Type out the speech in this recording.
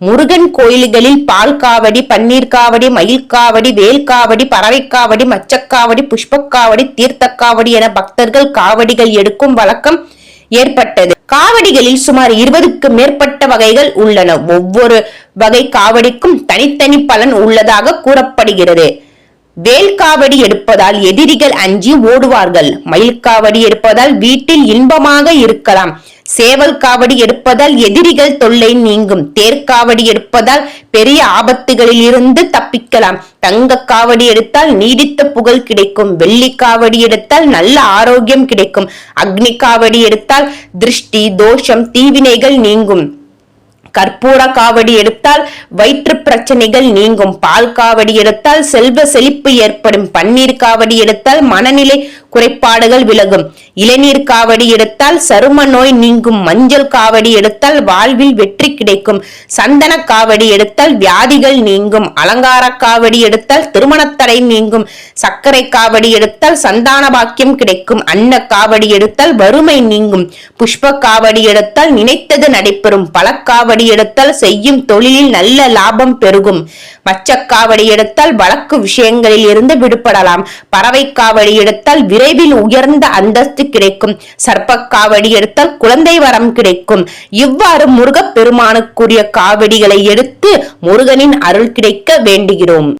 முருகன் கோயில்களில் பால் காவடி பன்னீர் காவடி மயில் காவடி வேல் காவடி மச்சக்காவடி புஷ்பக்காவடி தீர்த்தக்காவடி என பக்தர்கள் காவடிகள் எடுக்கும் வழக்கம் ஏற்பட்டது. காவடிகளில் சுமார் இருபதுக்கு மேற்பட்ட வகைகள் உள்ளன. ஒவ்வொரு வகை காவடிக்கும் தனித்தனி பலன் உள்ளதாக கூறப்படுகிறது. வேல் காவடி எடுப்பதால் எதிரிகள் அஞ்சி ஓடுவார்கள். மயில் காவடி எடுப்பதால் வீட்டில் இன்பமாக இருக்கலாம். சேவல் காவடி எடுப்பதால் எதிரிகள் தொல்லை நீங்கும். தேர்காவடி எடுப்பதால் பெரிய ஆபத்துகளில் இருந்து தப்பிக்கலாம். தங்க காவடி எடுத்தால் நீடித்த புகழ் கிடைக்கும். வெள்ளி காவடி எடுத்தால் நல்ல ஆரோக்கியம் கிடைக்கும். அக்னி காவடி எடுத்தால் திருஷ்டி தோஷம் தீவினைகள் நீங்கும். கற்பூர காவடி எடுத்தால் வயிற்று பிரச்சனைகள் நீங்கும் பால் காவடி எடுத்தால் செல்வ செழிப்பு ஏற்படும் பன்னீர் காவடி எடுத்தால் மனநிலை குறைபாடுகள் விலகும் இளநீர் காவடி எடுத்தால் சரும நோய் நீங்கும் மஞ்சள் காவடி எடுத்தால் வாழ்வில் வெற்றி கிடைக்கும் சந்தன காவடி எடுத்தால் வியாதிகள் நீங்கும் அலங்கார காவடி எடுத்தால் திருமணத்தடை நீங்கும் சர்க்கரை காவடி எடுத்தால் சந்தான பாக்கியம் கிடைக்கும் அன்ன காவடி எடுத்தால் வறுமை நீங்கும் புஷ்ப காவடி எடுத்தால் நினைத்தது நடைபெறும் பழக்காவடி எடுத்தால் செய்யும் தொழிலில் நல்ல லாபம் பெருகும். மச்சக்காவடி எடுத்தால் வழக்கு விஷயங்களில் இருந்து விடுபடலாம். பறவை காவடி எடுத்தால் விரைவில் உயர்ந்த அந்தஸ்து கிடைக்கும். சர்ப்பக்காவடி எடுத்தால் குழந்தை வரம் கிடைக்கும். இவ்வாறு முருகப் பெருமானுக்குரிய காவடிகளை எடுத்து முருகனின் அருள் கிடைக்க வேண்டுகிறோம்.